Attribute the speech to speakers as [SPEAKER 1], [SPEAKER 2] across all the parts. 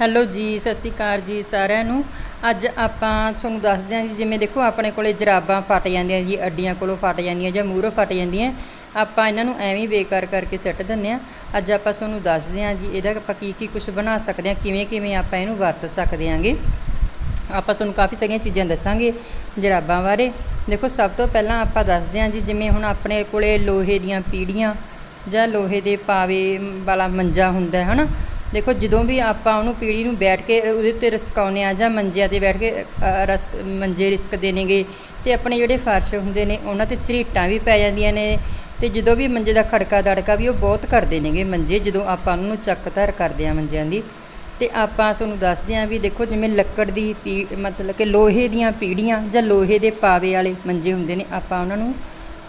[SPEAKER 1] Hello ਜੀ, ਸਤਿ ਸ਼੍ਰੀ ਅਕਾਲ ਜੀ ਸਾਰਿਆਂ ਨੂੰ। ਅੱਜ ਆਪਾਂ ਤੁਹਾਨੂੰ ਦੱਸਦੇ ਹਾਂ ਜੀ, ਜਿਵੇਂ ਦੇਖੋ ਆਪਣੇ ਕੋਲੇ ਜਰਾਬਾਂ ਫਟ ਜਾਂਦੀਆਂ ਜੀ, ਅੱਡੀਆਂ ਕੋਲੋਂ ਫਟ ਜਾਂਦੀਆਂ ਜਾਂ ਮੂਹਰੋਂ ਫਟ ਜਾਂਦੀਆਂ। ਆਪਾਂ ਇਹਨਾਂ ਨੂੰ ਐਵੇਂ ਬੇਕਾਰ ਕਰਕੇ ਸਿੱਟ ਦਿੰਦੇ ਆ ਅੱਜ ਆਪਾਂ ਤੁਹਾਨੂੰ ਦੱਸਦੇ ਹਾਂ ਜੀ, ਇਹਦਾ ਆਪਾਂ ਕੀ ਕੀ ਕੁਝ ਬਣਾ ਸਕਦੇ ਹਾਂ, ਕਿਵੇਂ ਕਿਵੇਂ ਆਪਾਂ ਇਹਨੂੰ ਵਰਤ ਸਕਦੇ ਹਾਂਗੇ। ਆਪਾਂ ਤੁਹਾਨੂੰ ਕਾਫੀ ਸਾਰੀਆਂ ਚੀਜ਼ਾਂ ਦੱਸਾਂਗੇ ਜਰਾਬਾਂ ਬਾਰੇ। ਦੇਖੋ, ਸਭ ਤੋਂ ਪਹਿਲਾਂ ਆਪਾਂ ਦੱਸਦੇ ਹਾਂ ਜੀ, ਜਿਵੇਂ ਹੁਣ ਆਪਣੇ ਕੋਲੇ ਲੋਹੇ ਦੀਆਂ ਪੀੜੀਆਂ ਜਾਂ ਲੋਹੇ ਦੇ ਪਾਵੇ ਵਾਲਾ ਮੰਜਾ ਹੁੰਦਾ ਹੈ ਹਨਾ ਦੇਖੋ ਜਦੋਂ ਵੀ ਆਪਾਂ ਉਹਨੂੰ ਪੀੜੀ ਨੂੰ ਬੈਠ ਕੇ ਉਹਦੇ ਉੱਤੇ ਰਸਕਾਉਂਦੇ ਆ ਜਾਂ ਮੰਜਿਆਂ ਤੇ ਬੈਠ ਕੇ ਅ, ਰਸ ਮੰਜੇ ਰਿਸਕਦੇ ਨੇਗੇ ਤੇ ਆਪਣੇ ਜਿਹੜੇ ਫਰਸ਼ ਹੁੰਦੇ ਨੇ ਉਹਨਾਂ ਤੇ ਝਰੀਟਾਂ ਵੀ ਪੈ ਜਾਂਦੀਆਂ ਨੇ ਤੇ ਜਦੋਂ ਵੀ ਮੰਜੇ ਦਾ ਖੜਕਾ ਦੜਕਾ ਵੀ ਉਹ ਬਹੁਤ ਕਰਦੇ ਨੇਗੇ ਮੰਜੇ ਜਦੋਂ ਆਪਾਂ ਉਹਨੂੰ ਚੱਕ ਧਰ ਕਰਦੇ ਆ ਮੰਜਿਆਂ ਦੀ ਤੇ ਆਪਾਂ ਤੁਹਾਨੂੰ ਦੱਸਦੇ ਹਾਂ ਵੀ ਦੇਖੋ ਜਿਵੇਂ ਲੱਕੜ ਦੀ ਪੀ ਮਤਲਬ ਕਿ ਲੋਹੇ ਦੀਆਂ ਪੀੜੀਆਂ ਜਾਂ ਲੋਹੇ ਦੇ ਪਾਵੇ ਵਾਲੇ ਮੰਜੇ ਹੁੰਦੇ ਨੇ ਆਪਾਂ ਉਹਨਾਂ ਨੂੰ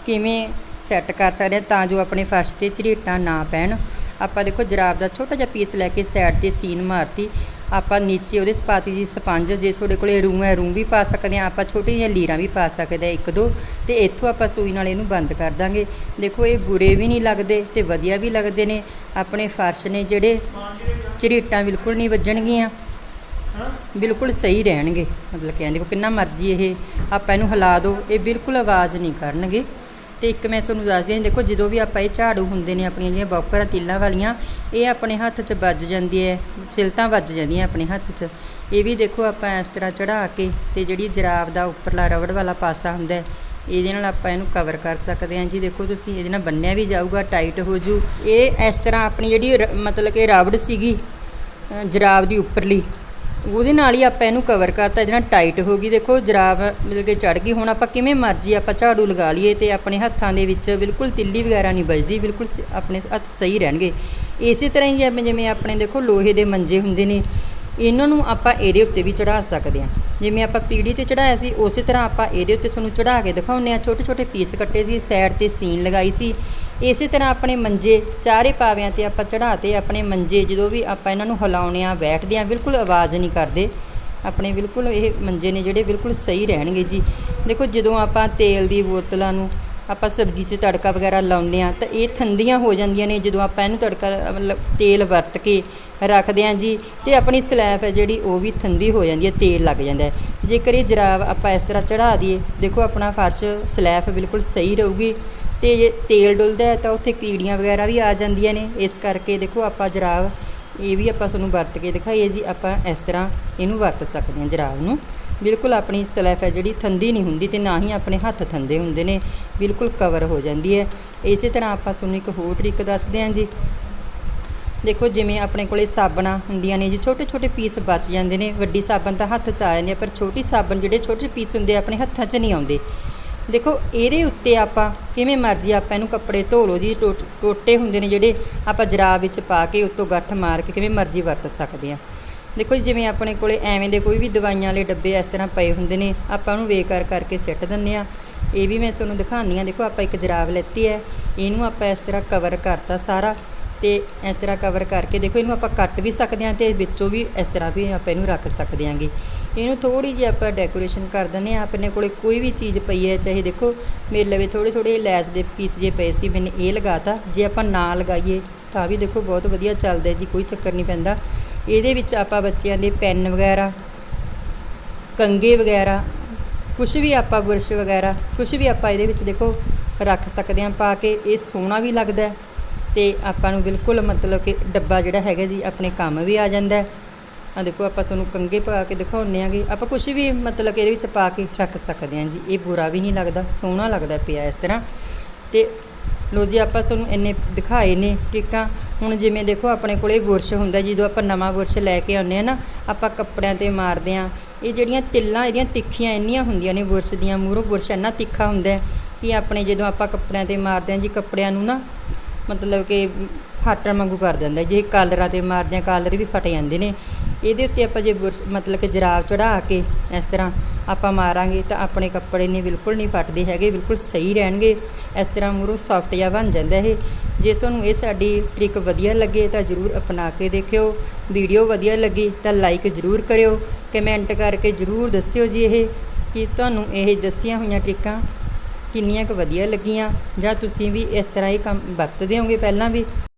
[SPEAKER 1] ਕਿਵੇਂ ਸੈੱਟ ਕਰ ਸਕਦੇ ਹਾਂ ਤਾਂ ਜੋ ਆਪਣੇ ਫਰਸ਼ ਤੇ ਝਰੀਟਾਂ ਨਾ ਪੈਣ। ਆਪਾਂ ਦੇਖੋ ਜਰਾਬ ਦਾ ਛੋਟਾ ਜਿਹਾ ਪੀਸ ਲੈ ਕੇ ਸਾਈਡ ਤੇ ਸੀਨ ਮਾਰਤੀ। ਆਪਾਂ ਨੀਚੇ ਉਹਦੇ 'ਚ ਪਾਤੀ ਜੀ ਸਪੰਜ। ਜੇ ਤੁਹਾਡੇ ਕੋਲੇ ਰੂਮ ਹੈ ਰੂਮ ਵੀ ਪਾ ਸਕਦੇ ਹਾਂ। ਆਪਾਂ ਛੋਟੀਆਂ ਜਿਹੀਆਂ ਲੀਰਾਂ ਵੀ ਪਾ ਸਕਦੇ ਹਾਂ, ਇੱਕ ਦੋ। ਤੇ ਇੱਥੋਂ ਆਪਾਂ ਸੂਈ ਨਾਲ ਇਹਨੂੰ ਬੰਦ ਕਰ ਦਾਂਗੇ। ਦੇਖੋ ਇਹ ਬੁਰੇ ਵੀ ਨਹੀਂ ਲੱਗਦੇ ਤੇ ਵਧੀਆ ਵੀ ਲੱਗਦੇ ਨੇ। ਆਪਣੇ ਫਰਸ਼ ਨੇ ਜਿਹੜੇ ਝਰੀਟਾਂ ਬਿਲਕੁਲ ਨਹੀਂ ਵੱਜਣਗੀਆਂ। ਬਿਲਕੁਲ ਸਹੀ ਰਹਿਣਗੇ। ਮਤਲਬ ਕਹਿੰਦੇ ਕੋ ਕਿੰਨਾ ਮਰਜ਼ੀ ਇਹ ਆਪਾਂ ਇਹਨੂੰ ਹਿਲਾ ਦਿਓ। ਇਹ ਬਿਲਕੁਲ ਆਵਾਜ਼ ਨਹੀਂ ਕਰਨਗੇ। ਤੇ ਇੱਕ ਮੈਂ ਤੁਹਾਨੂੰ ਦੱਸਦੀ ਹਾਂ, ਦੇਖੋ ਜਦੋਂ ਵੀ ਆਪਾਂ ਇਹ ਝਾੜੂ ਹੁੰਦੇ ਨੇ ਆਪਣੀਆਂ ਜਿਹੜੀਆਂ ਬੌਕਰਾਂ, ਤੀਲਾਂ ਵਾਲੀਆਂ, ਇਹ ਆਪਣੇ ਹੱਥ 'ਚ ਵੱਜ ਜਾਂਦੀ ਹੈ, ਸਿਲਤਾਂ ਵੱਜ ਜਾਂਦੀਆਂ ਆਪਣੇ ਹੱਥ 'ਚ। ਇਹ ਵੀ ਦੇਖੋ ਆਪਾਂ ਇਸ ਤਰ੍ਹਾਂ ਚੜਾ ਕੇ ਤੇ ਜਿਹੜੀ ਜਰਾਬ ਦਾ ਉੱਪਰਲਾ ਰਬੜ ਵਾਲਾ ਪਾਸਾ ਹੁੰਦਾ ਹੈ, ਇਹਦੇ ਨਾਲ ਆਪਾਂ ਇਹਨੂੰ ਕਵਰ ਕਰ ਸਕਦੇ ਹਾਂ। ਜੀ ਦੇਖੋ ਤੁਸੀਂ, ਇਹਦੇ ਨਾਲ ਬੰਨਿਆ ਵੀ ਜਾਊਗਾ ਟਾਈਟ ਹੋ ਜੂ। ਇਹ ਇਸ ਤਰ੍ਹਾਂ ਆਪਣੀ ਜਿਹੜੀ ਰ- ਮਤਲਬ ਕਿ ਰਬੜ ਸੀਗੀ ਜਰਾਬ ਦੀ ਉੱਪਰਲੀ ਉਹਦੇ ਨਾਲ ਹੀ ਆਪਾਂ ਇਹਨੂੰ ਕਵਰ ਕਰਤਾ, ਇਹਦੇ ਨਾਲ ਟਾਈਟ ਹੋ ਗਈ। ਦੇਖੋ, ਜਰਾਬ ਮਤਲਬ ਕਿ ਚੜ ਗਈ। ਹੁਣ ਆਪਾਂ ਕਿਵੇਂ ਮਰਜ਼ੀ ਆਪਾਂ ਝਾੜੂ ਲਗਾ ਲਈਏ ਤੇ ਆਪਣੇ ਹੱਥਾਂ ਦੇ ਵਿੱਚ ਬਿਲਕੁਲ ਤਿੱਲੀ ਵਗੈਰਾ ਨਹੀਂ ਵੱਜਦੀ, ਬਿਲਕੁਲ ਸ- ਆਪਣੇ ਹੱਥ ਸਹੀ ਰਹਿਣਗੇ। ਇਸੇ ਤਰ੍ਹਾਂ ਹੀ ਜਿਵੇਂ ਜਿਵੇਂ ਆਪਣੇ ਦੇਖੋ ਲੋਹੇ ਦੇ ਮੰਜੇ ਹੁੰਦੇ ਨੇ, ਇਹਨਾਂ ਨੂੰ ਆਪਾਂ ਇਹਦੇ ਉੱਤੇ ਵੀ ਚੜਾ ਸਕਦੇ ਹਾਂ। ਜਿਵੇਂ ਆਪਾਂ ਪੀੜੀ ਤੇ ਚੜਾਇਆ ਸੀ, ਉਸੇ ਤਰ੍ਹਾਂ ਆਪਾਂ ਇਹਦੇ ਉੱਤੇ ਤੁਹਾਨੂੰ ਚੜਾ ਕੇ ਦਿਖਾਉਂਦੇ ਆ ਛੋਟੇ ਛੋਟੇ ਪੀਸ ਕੱਟੇ ਸੀ ਸਾਈਡ ਤੇ ਸੀਨ ਲਗਾਈ ਸੀ। ਇਸੇ ਤਰ੍ਹਾਂ ਆਪਣੇ ਮੰਜੇ, ਚਾਰੇ ਪਾਵਿਆਂ ਤੇ ਆਪਾਂ ਚੜਾਤੇ ਆਪਣੇ ਮੰਜੇ ਜਦੋਂ ਵੀ ਆਪਾਂ ਇਹਨਾਂ ਨੂੰ ਹਿਲਾਉਂਦੇ ਆ, ਬੈਠਦੇ ਆ, ਬਿਲਕੁਲ ਆਵਾਜ਼ ਨਹੀਂ ਕਰਦੇ। ਆਪਣੇ ਬਿਲਕੁਲ ਇਹ ਮੰਜੇ ਨੇ ਜਿਹੜੇ ਬਿਲਕੁਲ ਸਹੀ ਰਹਿਣਗੇ ਜੀ। ਦੇਖੋ ਜਦੋਂ ਆਪਾਂ ਤੇਲ ਦੀ ਬੋਤਲਾਂ ਨੂੰ ਆਪਾਂ ਸਬਜ਼ੀ 'ਚ ਤੜਕਾ ਵਗੈਰਾ ਲਾਉਂਦੇ ਆ ਤਾਂ ਇਹ ਥੰਦੀਆਂ ਹੋ ਜਾਂਦੀਆਂ ਨੇ ਜਦੋਂ ਆਪਾਂ ਇਹਨੂੰ ਤੜਕਾ ਮਤਲਬ ਤੇਲ ਵਰਤ ਕੇ ਰੱਖਦੇ ਆ ਜੀ, ਤੇ ਆਪਣੀ ਸਲੈਫ ਹੈ ਜਿਹੜੀ ਉਹ ਵੀ ਥੰਦੀ ਹੋ ਜਾਂਦੀ ਹੈ, ਤੇਲ ਲੱਗ ਜਾਂਦਾ ਹੈ। ਜੇਕਰ ਇਹ ਜਰਾਬ ਆਪਾਂ ਇਸ ਤਰ੍ਹਾਂ ਚੜਾ ਦਈਏ, ਦੇਖੋ ਆਪਣਾ ਫਰਸ਼ ਸਲੈਫ ਬਿਲਕੁਲ ਸਹੀ ਰਹੂਗੀ, ਤੇ ਜੇ ਤੇਲ ਡੁੱਲਦਾ ਹੈ ਤਾਂ ਉੱਥੇ ਕੀੜੀਆਂ ਵਗੈਰਾ ਵੀ ਆ ਜਾਂਦੀਆਂ ਨੇ, ਇਸ ਕਰਕੇ ਦੇਖੋ ਆਪਾਂ ਜਰਾਬ ਇਹ ਵੀ ਆਪਾਂ ਤੁਹਾਨੂੰ ਵਰਤ ਕੇ ਦਿਖਾਈਏ ਜੀ, ਆਪਾਂ ਇਸ ਤਰ੍ਹਾਂ ਇਹਨੂੰ ਵਰਤ ਸਕਦੇ ਹਾਂ ਜਰਾਬ ਨੂੰ। ਬਿਲਕੁਲ ਆਪਣੀ ਸਲੈਫ ਹੈ ਜਿਹੜੀ, ਥੰਦੀ ਨਹੀਂ ਹੁੰਦੀ ਤੇ ਨਾ ਹੀ ਆਪਣੇ ਹੱਥ ਥੰਦੇ ਹੁੰਦੇ ਨੇ, ਬਿਲਕੁਲ ਕਵਰ ਹੋ ਜਾਂਦੀ ਹੈ। ਇਸੇ ਤਰ੍ਹਾਂ ਆਪਾਂ ਤੁਹਾਨੂੰ ਇੱਕ ਹੋਰ ਟ੍ਰਿਕ ਦੱਸਦੇ ਹਾਂ ਜੀ। ਦੇਖੋ, ਜਿਵੇਂ ਆਪਣੇ ਕੋਲੇ ਸਾਬਣਾਂ ਹੁੰਦੀਆਂ ਨੇ ਜੀ ਛੋਟੇ ਛੋਟੇ ਪੀਸ ਬਚ ਜਾਂਦੇ ਨੇ। ਵੱਡੀ ਸਾਬਣ ਤਾਂ ਹੱਥ 'ਚ ਆ ਜਾਂਦੇ ਹੈ ਪਰ ਛੋਟੀ ਸਾਬਣ ਜਿਹੜੇ ਛੋਟੇ ਪੀਸ ਹੁੰਦੇ ਆਪਣੇ ਹੱਥਾਂ 'ਚ ਨਹੀਂ ਆਉਂਦੇ। ਦੇਖੋ, ਇਹਦੇ ਉੱਤੇ ਆਪਾਂ ਕਿਵੇਂ ਮਰਜ਼ੀ ਆਪਾਂ ਇਹਨੂੰ ਕੱਪੜੇ ਧੋ ਲਓ ਜੀ, ਟੋ- ਟੋਟੇ ਹੁੰਦੇ ਨੇ ਜਿਹੜੇ ਆਪਾਂ ਜਰਾਬ ਵਿੱਚ ਪਾ ਕੇ ਉੱਤੋਂ ਗੱਠ ਮਾਰ ਕੇ ਕਿਵੇਂ ਮਰਜ਼ੀ ਵਰਤ ਸਕਦੇ ਆ ਦੇਖੋ ਜੀ, ਜਿਵੇਂ ਆਪਣੇ ਕੋਲੇ ਐਵੇਂ ਦੇ ਕੋਈ ਵੀ ਦਵਾਈਆਂ ਵਾਲੇ ਡੱਬੇ ਇਸ ਤਰ੍ਹਾਂ ਪਏ ਹੁੰਦੇ ਨੇ, ਆਪਾਂ ਉਹਨੂੰ ਵੇਕਾਰ ਕਰਕੇ ਸਿੱਟ ਦਿੰਨੇ ਆ ਇਹ ਵੀ ਮੈਂ ਤੁਹਾਨੂੰ ਦਿਖਾਉਂਦੀ ਆ ਦੇਖੋ ਆਪਾਂ ਇੱਕ ਜਰਾਬ ਲੈਤੀ ਹੈ, ਇਹਨੂੰ ਆਪਾਂ ਇਸ ਤਰ੍ਹਾਂ ਕਵਰ ਕਰਤਾ ਸਾਰਾ ਤੇ ਇਸ ਤਰ੍ਹਾਂ ਕਵਰ ਕਰਕੇ ਦੇਖੋ, ਇਹਨੂੰ ਆਪਾਂ ਕੱਟ ਵੀ ਸਕਦੇ ਹਾਂ ਤੇ ਵਿੱਚੋਂ ਵੀ ਇਸ ਤਰ੍ਹਾਂ ਵੀ ਆਪਾਂ ਇਹਨੂੰ ਰੱਖ ਸਕਦੇ ਹਾਂਗੇ। ਇਹਨੂੰ ਥੋੜੀ ਜਿਹੀ ਆਪਾਂ ਡੈਕੋਰੇਸ਼ਨ ਕਰ ਦਿੰਦੇ ਹਾਂ। ਆਪਣੇ ਕੋਲੇ ਕੋਈ ਵੀ ਚੀਜ਼ ਪਈ ਹੈ, ਚਾਹੇ ਦੇਖੋ, ਮੇਰੇ ਲਵੇ ਥੋੜੇ ਥੋੜੇ ਲੈਸ ਦੇ ਪੀਸ ਜੇ ਪਏ ਸੀ, ਮੈਨੇ ਇਹ ਲਗਾਤਾ। ਜੇ ਆਪਾਂ ਨਾ ਲਗਾਈਏ, ਤਾਂ ਵੀ ਦੇਖੋ ਬਹੁਤ ਵਧੀਆ ਚੱਲਦਾ ਜੀ, ਕੋਈ ਚੱਕਰ ਨਹੀਂ ਪੈਂਦਾ। ਇਹਦੇ ਵਿੱਚ ਆਪਾਂ ਬੱਚਿਆਂ ਦੇ ਪੈਨ ਵਗੈਰਾ ਕੰਗੇ ਵਗੈਰਾ ਕੁਝ ਵੀ ਆਪਾਂ ਬੁਰਸ਼ ਵਗੈਰਾ ਕੁਝ ਵੀ ਆਪਾਂ ਇਹਦੇ ਵਿੱਚ ਦੇਖੋ ਰੱਖ ਸਕਦੇ ਹਾਂ, ਪਾ ਕੇ ਇਹ ਸੋਹਣਾ ਵੀ ਲੱਗਦਾ ਹੈ। ਤੇ ਆਪਾਂ ਨੂੰ ਬਿਲਕੁਲ ਮਤਲਬ ਕਿ ਡੱਬਾ ਜਿਹੜਾ ਹੈਗਾ ਜੀ, ਆਪਣੇ ਕੰਮ ਵੀ ਆ ਜਾਂਦਾ ਹੈ। ਆ ਦੇਖੋ, ਆਪਾਂ ਤੁਹਾਨੂੰ ਕੰਗੇ ਪਾ ਕੇ ਦਿਖਾਉਂਦੇ ਆਂਗੇ ਆਪਾਂ ਕੁਝ ਵੀ ਮਤਲਬ ਕਿ ਇਹਦੇ ਵਿੱਚ ਪਾ ਕੇ ਰੱਖ ਸਕਦੇ ਹਾਂ ਜੀ। ਇਹ ਬੁਰਾ ਵੀ ਨਹੀਂ ਲੱਗਦਾ, ਸੋਹਣਾ ਲੱਗਦਾ ਪਿਆ ਇਸ ਤਰ੍ਹਾਂ। ਤੇ ਲੋ ਜੀ, ਆਪਾਂ ਤੁਹਾਨੂੰ ਇੰਨੇ ਦਿਖਾਏ ਨੇ ਟਿੱਕਾਂ। ਹੁਣ ਜਿਵੇਂ ਦੇਖੋ, ਆਪਣੇ ਕੋਲੇ ਬੁਰਸ਼ ਹੁੰਦਾ, ਜਦੋਂ ਆਪਾਂ ਨਵਾਂ ਬੁਰਸ਼ ਲੈ ਕੇ ਆਉਂਦੇ ਆ ਨਾ, ਆਪਾਂ ਕੱਪੜਿਆਂ ਤੇ ਮਾਰਦੇ ਆ ਇਹ ਜਿਹੜੀਆਂ ਤਿੱਲਾਂ, ਇਹਦੀਆਂ ਤਿੱਖੀਆਂ ਇੰਨੀਆਂ ਹੁੰਦੀਆਂ ਨੇ ਬੁਰਸ਼ ਦੀਆਂ, ਮੂਹਰੋਂ ਬੁਰਸ਼ ਇੰਨਾ ਤਿੱਖਾ ਹੁੰਦਾ ਕਿ ਆਪਣੇ ਜਦੋਂ ਆਪਾਂ ਕੱਪੜਿਆਂ ਤੇ ਮਾਰਦੇ ਆ ਜੀ, ਕੱਪੜਿਆਂ ਨੂੰ ਨਾ ਮਤਲਬ ਕਿ ਫਾਟਣ ਵਾਂਗੂ ਕਰ ਦਿੰਦਾ ਜੇ ਕਾਲਰਾਂ ਤੇ ਮਾਰਦੇ ਆ ਕਾਲਰ ਵੀ ਫਟ ਜਾਂਦੇ ਨੇ। ਇਹਦੇ ਉੱਤੇ ਆਪਾਂ ਜੇ ਬੁਰਸ਼ ਮਤਲਬ ਕਿ ਜਰਾਬ ਚੜਾ ਕੇ ਇਸ ਤਰ੍ਹਾਂ ਆਪਾਂ ਮਾਰਾਂਗੇ ਤਾਂ ਆਪਣੇ ਕੱਪੜੇ ਨੇ ਬਿਲਕੁਲ ਨਹੀਂ ਫਟਦੇ ਹੈਗੇ, ਬਿਲਕੁਲ ਸਹੀ ਰਹਿਣਗੇ। ਇਸ ਤਰ੍ਹਾਂ ਮੂਹਰੋਂ ਸੌਫਟ ਜਿਹਾ ਬਣ ਜਾਂਦਾ ਇਹ। ਜੇ ਤੁਹਾਨੂੰ ਇਹ ਸਾਡੀ ਟ੍ਰਿਕ ਵਧੀਆ ਲੱਗੇ ਤਾਂ ਜਰੂਰ ਅਪਣਾ ਕੇ ਦੇਖਿਓ। ਵੀਡੀਓ ਵਧੀਆ ਲੱਗੀ ਤਾਂ ਲਾਈਕ ਜਰੂਰ ਕਰਿਓ। ਕਮੈਂਟ ਕਰਕੇ ਜਰੂਰ ਦੱਸਿਓ ਜੀ ਇਹ ਕਿ ਤੁਹਾਨੂੰ ਇਹ ਦੱਸੀਆਂ ਹੋਈਆਂ ਟ੍ਰਿਕਾਂ ਕਿੰਨੀਆਂ ਕੁ ਵਧੀਆ ਲੱਗੀਆਂ ਜਾਂ ਤੁਸੀਂ ਵੀ ਇਸ ਤਰ੍ਹਾਂ ਹੀ ਕੰਮ ਵਰਤਦੇ ਹੋਗੇ ਪਹਿਲਾਂ ਵੀ।